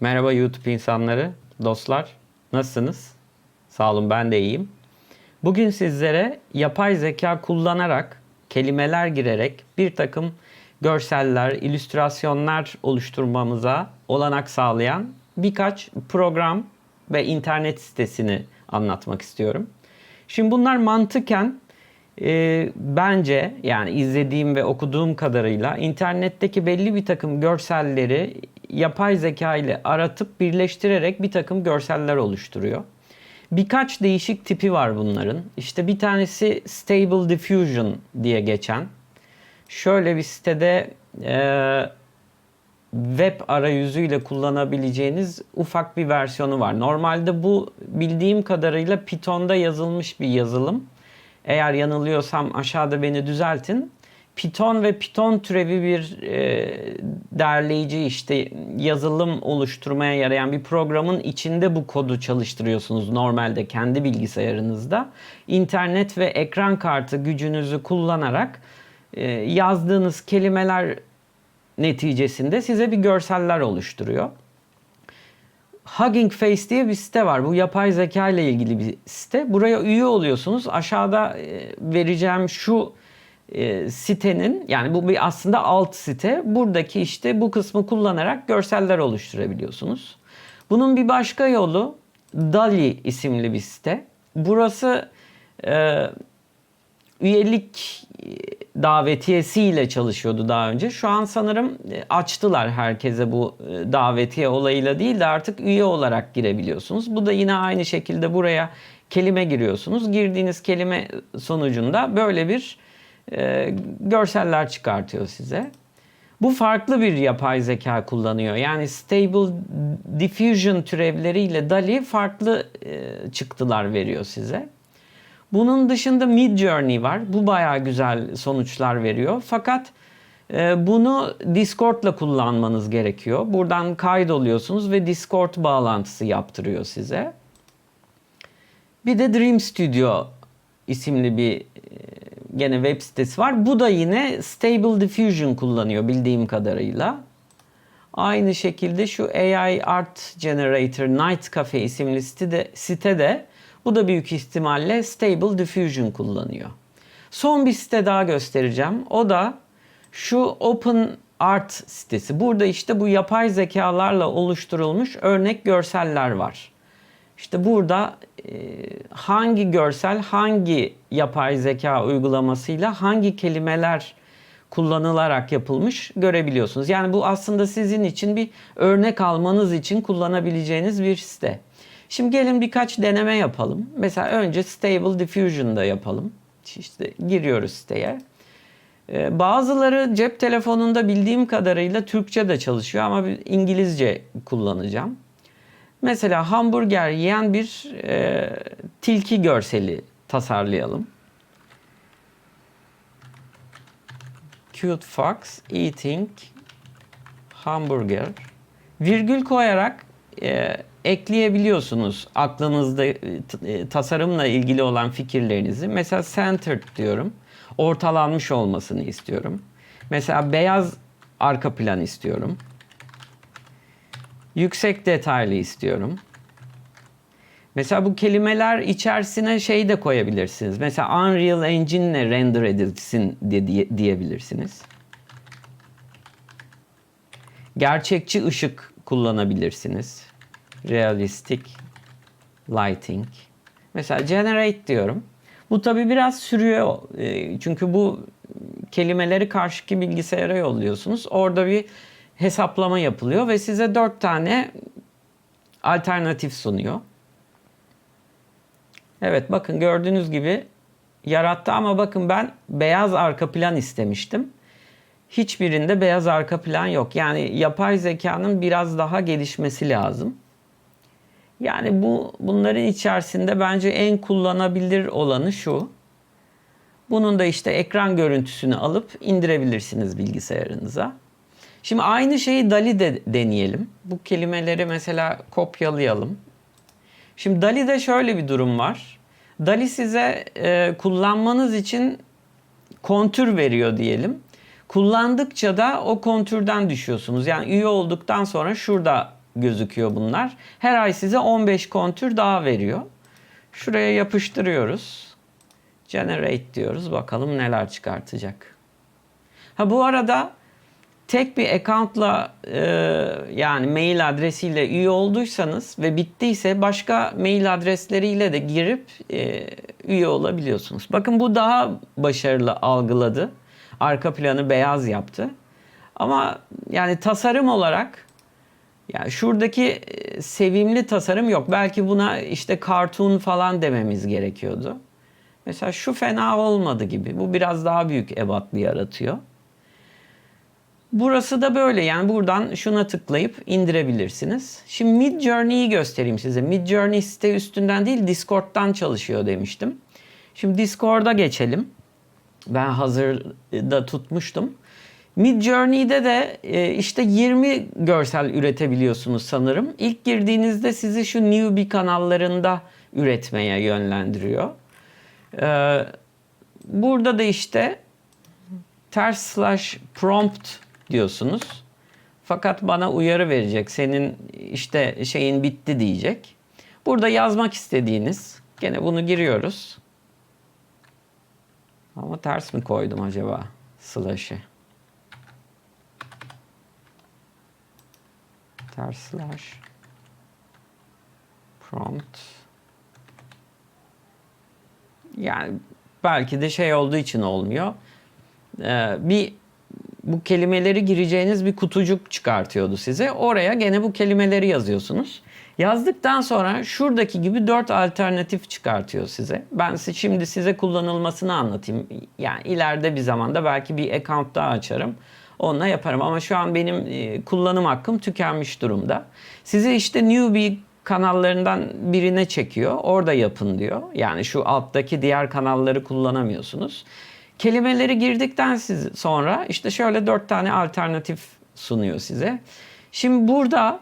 Merhaba YouTube insanları, dostlar. Nasılsınız? Sağ olun ben de iyiyim. Bugün sizlere yapay zeka kullanarak, kelimeler girerek bir takım görseller, illüstrasyonlar oluşturmamıza olanak sağlayan birkaç program ve internet sitesini anlatmak istiyorum. Şimdi bunlar mantıken e, bence yani izlediğim ve okuduğum kadarıyla internetteki belli bir takım görselleri yapay zeka ile aratıp birleştirerek bir takım görseller oluşturuyor. Birkaç değişik tipi var bunların. İşte bir tanesi Stable Diffusion diye geçen. Şöyle bir sitede e, web arayüzüyle kullanabileceğiniz ufak bir versiyonu var. Normalde bu bildiğim kadarıyla Python'da yazılmış bir yazılım. Eğer yanılıyorsam aşağıda beni düzeltin. Python ve Python türevi bir e, derleyici işte yazılım oluşturmaya yarayan bir programın içinde bu kodu çalıştırıyorsunuz normalde kendi bilgisayarınızda. İnternet ve ekran kartı gücünüzü kullanarak e, yazdığınız kelimeler neticesinde size bir görseller oluşturuyor. Hugging Face diye bir site var. Bu yapay zeka ile ilgili bir site. Buraya üye oluyorsunuz. Aşağıda e, vereceğim şu e, sitenin yani bu bir aslında alt site. Buradaki işte bu kısmı kullanarak görseller oluşturabiliyorsunuz. Bunun bir başka yolu Dali isimli bir site. Burası e, üyelik davetiyesiyle çalışıyordu daha önce. Şu an sanırım e, açtılar herkese bu e, davetiye olayıyla değil de artık üye olarak girebiliyorsunuz. Bu da yine aynı şekilde buraya kelime giriyorsunuz. Girdiğiniz kelime sonucunda böyle bir e, görseller çıkartıyor size. Bu farklı bir yapay zeka kullanıyor. Yani Stable Diffusion türevleriyle DALI farklı e, çıktılar veriyor size. Bunun dışında Mid Journey var. Bu bayağı güzel sonuçlar veriyor. Fakat e, bunu Discord'la kullanmanız gerekiyor. Buradan kaydoluyorsunuz ve Discord bağlantısı yaptırıyor size. Bir de Dream Studio isimli bir e, gene web sitesi var. Bu da yine Stable Diffusion kullanıyor bildiğim kadarıyla. Aynı şekilde şu AI Art Generator Night Cafe isimli sitede, sitede bu da büyük ihtimalle Stable Diffusion kullanıyor. Son bir site daha göstereceğim. O da şu Open Art sitesi. Burada işte bu yapay zekalarla oluşturulmuş örnek görseller var. İşte burada e, hangi görsel hangi yapay zeka uygulamasıyla hangi kelimeler kullanılarak yapılmış görebiliyorsunuz. Yani bu aslında sizin için bir örnek almanız için kullanabileceğiniz bir site. Şimdi gelin birkaç deneme yapalım. Mesela önce Stable Diffusion'da yapalım. İşte giriyoruz siteye. Ee, bazıları cep telefonunda bildiğim kadarıyla Türkçe de çalışıyor ama İngilizce kullanacağım. Mesela hamburger yiyen bir e, tilki görseli tasarlayalım. Cute fox eating hamburger. Virgül koyarak e, ekleyebiliyorsunuz aklınızda e, e, tasarımla ilgili olan fikirlerinizi. Mesela centered diyorum. Ortalanmış olmasını istiyorum. Mesela beyaz arka plan istiyorum. Yüksek detaylı istiyorum. Mesela bu kelimeler içerisine şey de koyabilirsiniz. Mesela Unreal Engine ile render edilsin diye, diyebilirsiniz. Gerçekçi ışık kullanabilirsiniz. Realistic lighting. Mesela generate diyorum. Bu tabi biraz sürüyor. E, çünkü bu kelimeleri karşıki bilgisayara yolluyorsunuz. Orada bir hesaplama yapılıyor ve size dört tane alternatif sunuyor. Evet bakın gördüğünüz gibi yarattı ama bakın ben beyaz arka plan istemiştim. Hiçbirinde beyaz arka plan yok. Yani yapay zekanın biraz daha gelişmesi lazım. Yani bu bunların içerisinde bence en kullanabilir olanı şu. Bunun da işte ekran görüntüsünü alıp indirebilirsiniz bilgisayarınıza. Şimdi aynı şeyi DALI'de deneyelim. Bu kelimeleri mesela kopyalayalım. Şimdi DALI'de şöyle bir durum var. DALI size e, kullanmanız için kontür veriyor diyelim. Kullandıkça da o kontürden düşüyorsunuz. Yani üye olduktan sonra şurada gözüküyor bunlar. Her ay size 15 kontür daha veriyor. Şuraya yapıştırıyoruz. Generate diyoruz. Bakalım neler çıkartacak. Ha bu arada tek bir account'la e, yani mail adresiyle üye olduysanız ve bittiyse başka mail adresleriyle de girip e, üye olabiliyorsunuz. Bakın bu daha başarılı algıladı. Arka planı beyaz yaptı. Ama yani tasarım olarak yani şuradaki e, sevimli tasarım yok. Belki buna işte cartoon falan dememiz gerekiyordu. Mesela şu fena olmadı gibi. Bu biraz daha büyük ebatlı yaratıyor. Burası da böyle yani buradan şuna tıklayıp indirebilirsiniz. Şimdi Mid Journey'i göstereyim size. Mid Journey site üstünden değil Discord'dan çalışıyor demiştim. Şimdi Discord'a geçelim. Ben hazırda tutmuştum. Mid Journey'de de e, işte 20 görsel üretebiliyorsunuz sanırım. İlk girdiğinizde sizi şu newbie kanallarında üretmeye yönlendiriyor. Ee, burada da işte ters slash prompt diyorsunuz. Fakat bana uyarı verecek. Senin işte şeyin bitti diyecek. Burada yazmak istediğiniz gene bunu giriyoruz. Ama ters mi koydum acaba slash'ı? Ters slash prompt yani belki de şey olduğu için olmuyor. Ee, bir bu kelimeleri gireceğiniz bir kutucuk çıkartıyordu size. Oraya gene bu kelimeleri yazıyorsunuz. Yazdıktan sonra şuradaki gibi dört alternatif çıkartıyor size. Ben şimdi size kullanılmasını anlatayım. Yani ileride bir zamanda belki bir account daha açarım. Onunla yaparım ama şu an benim e, kullanım hakkım tükenmiş durumda. Size işte newbie kanallarından birine çekiyor. Orada yapın diyor. Yani şu alttaki diğer kanalları kullanamıyorsunuz. Kelimeleri girdikten sonra işte şöyle dört tane alternatif sunuyor size. Şimdi burada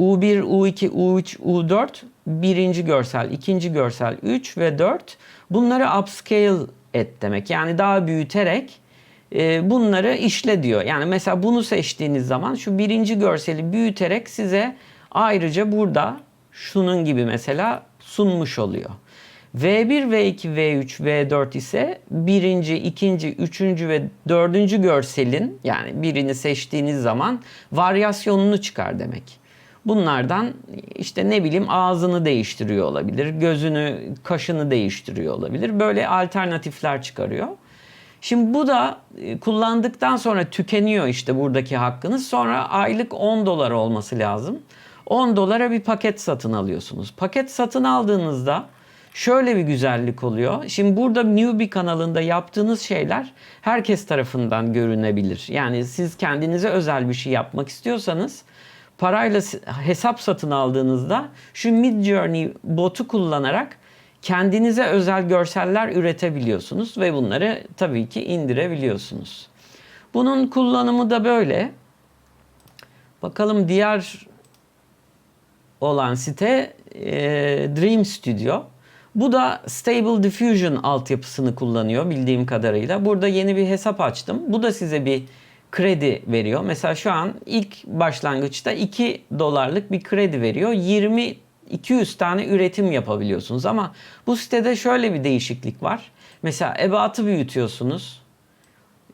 U1, U2, U3, U4 birinci görsel, ikinci görsel 3 ve 4 bunları upscale et demek. Yani daha büyüterek e, bunları işle diyor. Yani mesela bunu seçtiğiniz zaman şu birinci görseli büyüterek size ayrıca burada şunun gibi mesela sunmuş oluyor. V1, V2, V3, V4 ise birinci, ikinci, üçüncü ve dördüncü görselin yani birini seçtiğiniz zaman varyasyonunu çıkar demek. Bunlardan işte ne bileyim ağzını değiştiriyor olabilir, gözünü, kaşını değiştiriyor olabilir. Böyle alternatifler çıkarıyor. Şimdi bu da e, kullandıktan sonra tükeniyor işte buradaki hakkınız. Sonra aylık 10 dolar olması lazım. 10 dolara bir paket satın alıyorsunuz. Paket satın aldığınızda şöyle bir güzellik oluyor. Şimdi burada Newbie kanalında yaptığınız şeyler herkes tarafından görünebilir. Yani siz kendinize özel bir şey yapmak istiyorsanız parayla hesap satın aldığınızda şu Mid Journey botu kullanarak kendinize özel görseller üretebiliyorsunuz ve bunları tabii ki indirebiliyorsunuz. Bunun kullanımı da böyle. Bakalım diğer olan site e, Dream Studio. Bu da Stable Diffusion altyapısını kullanıyor bildiğim kadarıyla. Burada yeni bir hesap açtım. Bu da size bir kredi veriyor. Mesela şu an ilk başlangıçta 2 dolarlık bir kredi veriyor. 20 200 tane üretim yapabiliyorsunuz ama bu sitede şöyle bir değişiklik var. Mesela ebatı büyütüyorsunuz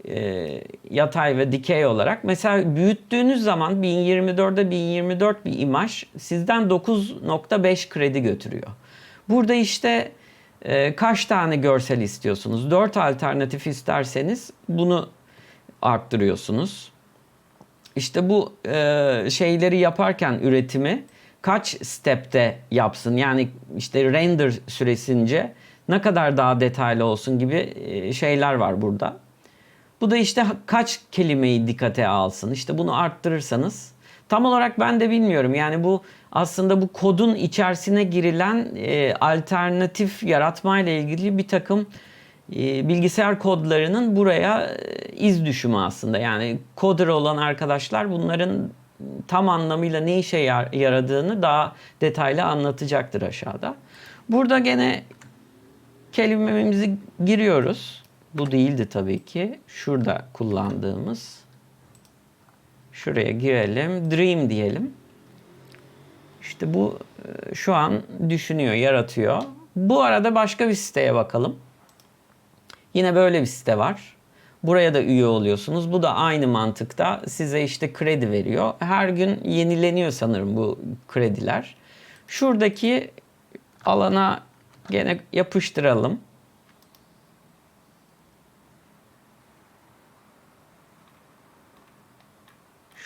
e, yatay ve dikey olarak. Mesela büyüttüğünüz zaman 1024'de 1024 bir imaj sizden 9.5 kredi götürüyor. Burada işte e, kaç tane görsel istiyorsunuz? 4 alternatif isterseniz bunu arttırıyorsunuz. İşte bu e, şeyleri yaparken üretimi kaç stepte yapsın? Yani işte render süresince ne kadar daha detaylı olsun gibi e, şeyler var burada. Bu da işte kaç kelimeyi dikkate alsın. İşte bunu arttırırsanız tam olarak ben de bilmiyorum. Yani bu aslında bu kodun içerisine girilen e, alternatif yaratmayla ilgili bir takım e, bilgisayar kodlarının buraya e, iz düşümü aslında. Yani coder olan arkadaşlar bunların tam anlamıyla ne işe yar- yaradığını daha detaylı anlatacaktır aşağıda. Burada gene kelimemizi giriyoruz. Bu değildi tabii ki. Şurada kullandığımız. Şuraya girelim. Dream diyelim. İşte bu e, şu an düşünüyor, yaratıyor. Bu arada başka bir siteye bakalım. Yine böyle bir site var. Buraya da üye oluyorsunuz. Bu da aynı mantıkta size işte kredi veriyor. Her gün yenileniyor sanırım bu krediler. Şuradaki alana gene yapıştıralım.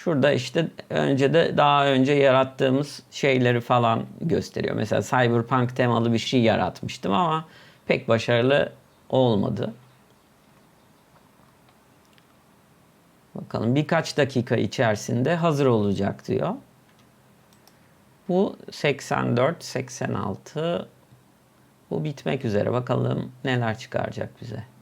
Şurada işte önce de daha önce yarattığımız şeyleri falan gösteriyor. Mesela Cyberpunk temalı bir şey yaratmıştım ama pek başarılı olmadı. Bakalım birkaç dakika içerisinde hazır olacak diyor. Bu 84, 86. Bu bitmek üzere. Bakalım neler çıkaracak bize.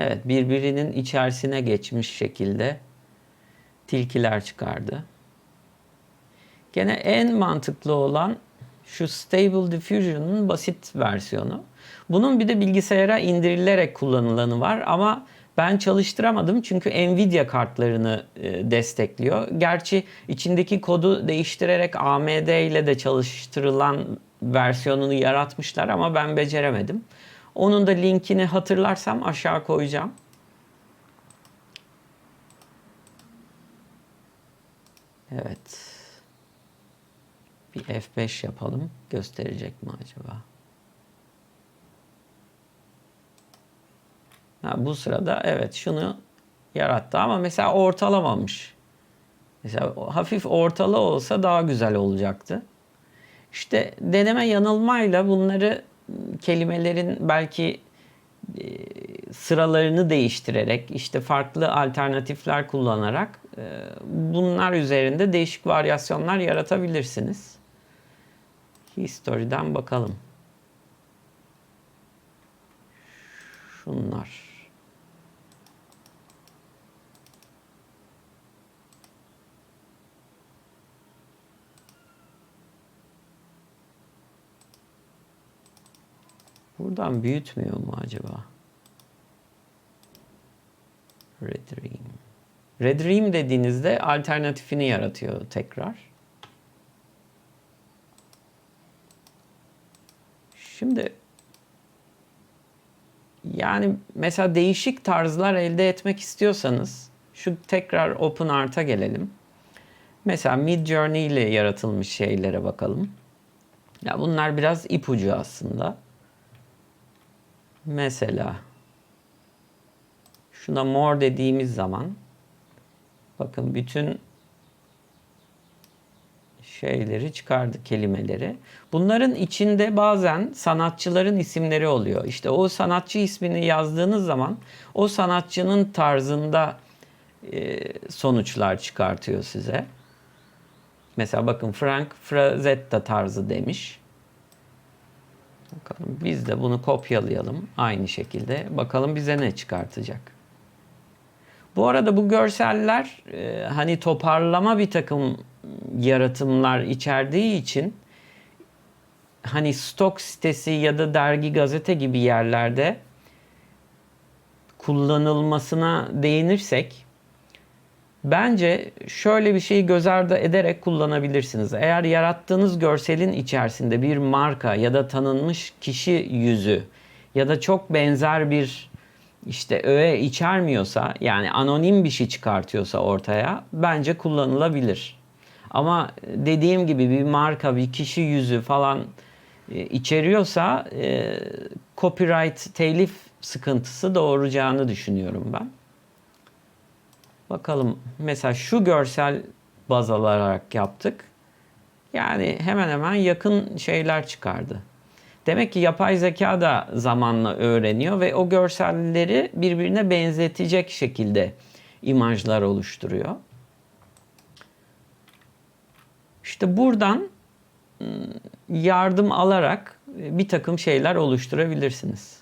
Evet, birbirinin içerisine geçmiş şekilde tilkiler çıkardı. Gene en mantıklı olan şu Stable Diffusion'un basit versiyonu. Bunun bir de bilgisayara indirilerek kullanılanı var ama ben çalıştıramadım çünkü Nvidia kartlarını e, destekliyor. Gerçi içindeki kodu değiştirerek AMD ile de çalıştırılan versiyonunu yaratmışlar ama ben beceremedim. Onun da linkini hatırlarsam aşağı koyacağım. Evet. Bir F5 yapalım. Gösterecek mi acaba? Ha, bu sırada evet şunu yarattı ama mesela ortalamamış. Mesela hafif ortalı olsa daha güzel olacaktı. İşte deneme yanılmayla bunları kelimelerin belki e, sıralarını değiştirerek işte farklı alternatifler kullanarak e, bunlar üzerinde değişik varyasyonlar yaratabilirsiniz. History'den bakalım. Şunlar. Buradan büyütmüyor mu acaba? Red Dream. Red Dream dediğinizde alternatifini yaratıyor tekrar. Şimdi yani mesela değişik tarzlar elde etmek istiyorsanız şu tekrar OpenArt'a gelelim. Mesela Mid Journey ile yaratılmış şeylere bakalım. Ya bunlar biraz ipucu aslında. Mesela şuna more dediğimiz zaman bakın bütün şeyleri çıkardı kelimeleri. Bunların içinde bazen sanatçıların isimleri oluyor. İşte o sanatçı ismini yazdığınız zaman o sanatçının tarzında e, sonuçlar çıkartıyor size. Mesela bakın Frank Frazetta tarzı demiş. Bakalım biz de bunu kopyalayalım aynı şekilde. Bakalım bize ne çıkartacak. Bu arada bu görseller e, hani toparlama bir takım yaratımlar içerdiği için hani stok sitesi ya da dergi gazete gibi yerlerde kullanılmasına değinirsek bence şöyle bir şeyi göz ardı ederek kullanabilirsiniz. Eğer yarattığınız görselin içerisinde bir marka ya da tanınmış kişi yüzü ya da çok benzer bir işte öğe içermiyorsa yani anonim bir şey çıkartıyorsa ortaya bence kullanılabilir. Ama dediğim gibi bir marka, bir kişi yüzü falan e, içeriyorsa e, copyright, telif sıkıntısı doğuracağını düşünüyorum ben. Bakalım mesela şu görsel baz alarak yaptık. Yani hemen hemen yakın şeyler çıkardı. Demek ki yapay zeka da zamanla öğreniyor ve o görselleri birbirine benzetecek şekilde imajlar oluşturuyor. İşte buradan ıı, yardım alarak bir takım şeyler oluşturabilirsiniz.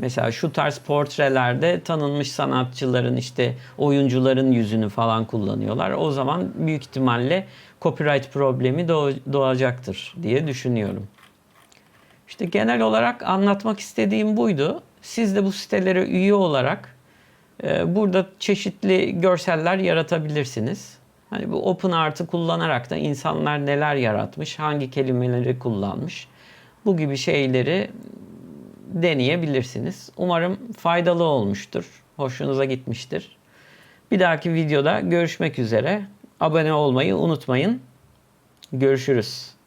Mesela şu tarz portrelerde tanınmış sanatçıların işte oyuncuların yüzünü falan kullanıyorlar. O zaman büyük ihtimalle copyright problemi doğacaktır diye düşünüyorum. İşte genel olarak anlatmak istediğim buydu. Siz de bu sitelere üye olarak e, burada çeşitli görseller yaratabilirsiniz. Hani bu Open Art'ı kullanarak da insanlar neler yaratmış, hangi kelimeleri kullanmış, bu gibi şeyleri deneyebilirsiniz. Umarım faydalı olmuştur, hoşunuza gitmiştir. Bir dahaki videoda görüşmek üzere. Abone olmayı unutmayın. Görüşürüz.